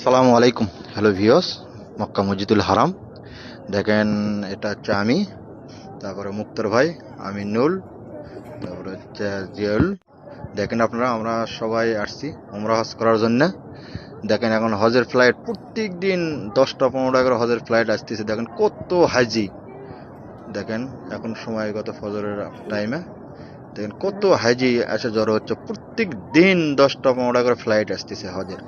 সালামু আলাইকুম। হ্যালো ভিওস মক্কা মসজিদুল হারাম। দেখেন, এটা হচ্ছে আমি, তারপরে মুক্তর ভাই, আমি নুল, তারপরে হচ্ছে জিয়াউল। দেখেন আপনারা, আমরা সবাই আসছি উমরা হজ করার জন্য। দেখেন এখন হজের ফ্লাইট প্রত্যেক দিন দশটা পনেরো করে হজের ফ্লাইট আসতেছে। দেখেন কত হাজি। দেখেন, এখন সময় গত ফজরের টাইমে দেখেন কত হাজি এসে জড়ো হচ্ছে। প্রত্যেক দিন দশটা পনেরো করে ফ্লাইট আসতেছে হজের।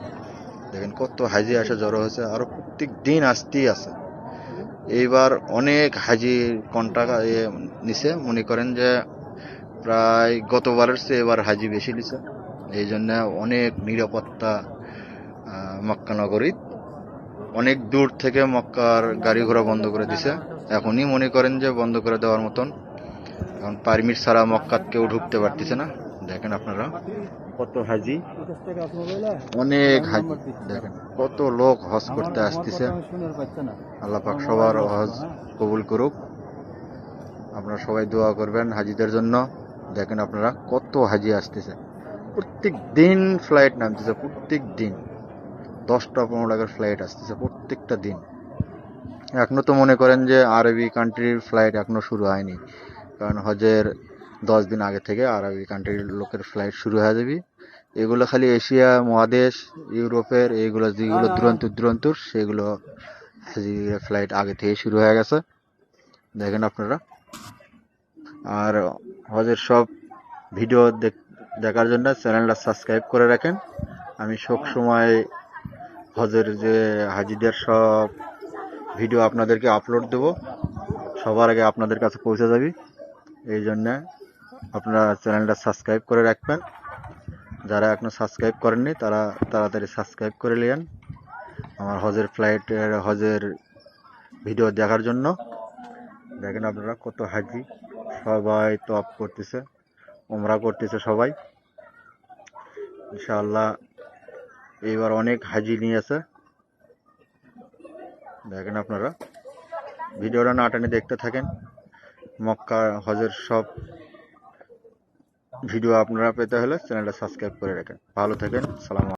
দেখেন কত হাজি আসে জড়ো হয়েছে, আরও প্রত্যেক দিন আসতেই আছে। এইবার অনেক হাজি কন্ট্রাক্ট নিছে, মনে করেন যে প্রায় গতবারের চেয়ে এবার হাজি বেশি নিছে। এই জন্য অনেক নিরাপত্তা মক্কা নগরীর অনেক দূর থেকে মক্কার গাড়ি ঘোড়া বন্ধ করে দিছে। এখনই মনে করেন যে বন্ধ করে দেওয়ার মতন। এখন পারমিট ছাড়া মক্কাত কেউ ঢুকতে পারতেছে না। দেখেন আপনারা কত হাজি। অনেক হাজি। দেখেন কত লোক হজ করতে আসতেছে। আল্লাহ পাক সবার হজ কবুল করুক। আপনারা সবাই দোয়া করবেন হাজিদের জন্য। দেখেন আপনারা কত হাজি আসতেছে। প্রত্যেক দিন ফ্লাইট নামতেছে প্রত্যেক দিন দশটা পনেরো টাকার ফ্লাইট আসতেছে প্রত্যেকটা দিন। এখনও তো মনে করেন যে আরবি কান্ট্রির ফ্লাইট এখনও শুরু হয়নি। কারণ হজের দশ দিন আগে থেকে আরবি কান্ট্রির লোকের ফ্লাইট শুরু হয়ে যাবে। এগুলো খালি এশিয়া, মহাদেশ, ইউরোপের এইগুলো যেগুলো দূরান্ত দূরান্ত সেগুলো ফ্লাইট আগে থেকে শুরু হয়ে গেছে। দেখেন আপনারা। আর হজের সব ভিডিও দেখ- দেখার জন্য চ্যানেলটা সাবস্ক্রাইব করে রাখেন। আমি সব সময় হজের যে হাজিদের সব ভিডিও আপনাদেরকে আপলোড দেব। সবার আগে আপনাদের কাছে পৌঁছে যাবি। এই জন্য আপনারা চ্যানেলটা সাবস্ক্রাইব করে রাখবেন। যারা এখনও সাবস্ক্রাইব করেননি, তারা তাড়াতাড়ি সাবস্ক্রাইব করে নিন আমার হজের ফ্লাইটের হজের ভিডিও দেখার জন্য। দেখেন আপনারা কত হাজি। সবাই টপ করতেছে ওমরা করতেছে সবাই। ইনশাআল্লাহ এইবার অনেক হাজি নিয়ে আছে দেখেন আপনারা। ভিডিওটা না টানে দেখতে থাকেন। মক্কা হজের সব ভিডিও আপনারা পেতে হলে চ্যানেলটা সাবস্ক্রাইব করে রাখেন। ভালো থাকেন সালাম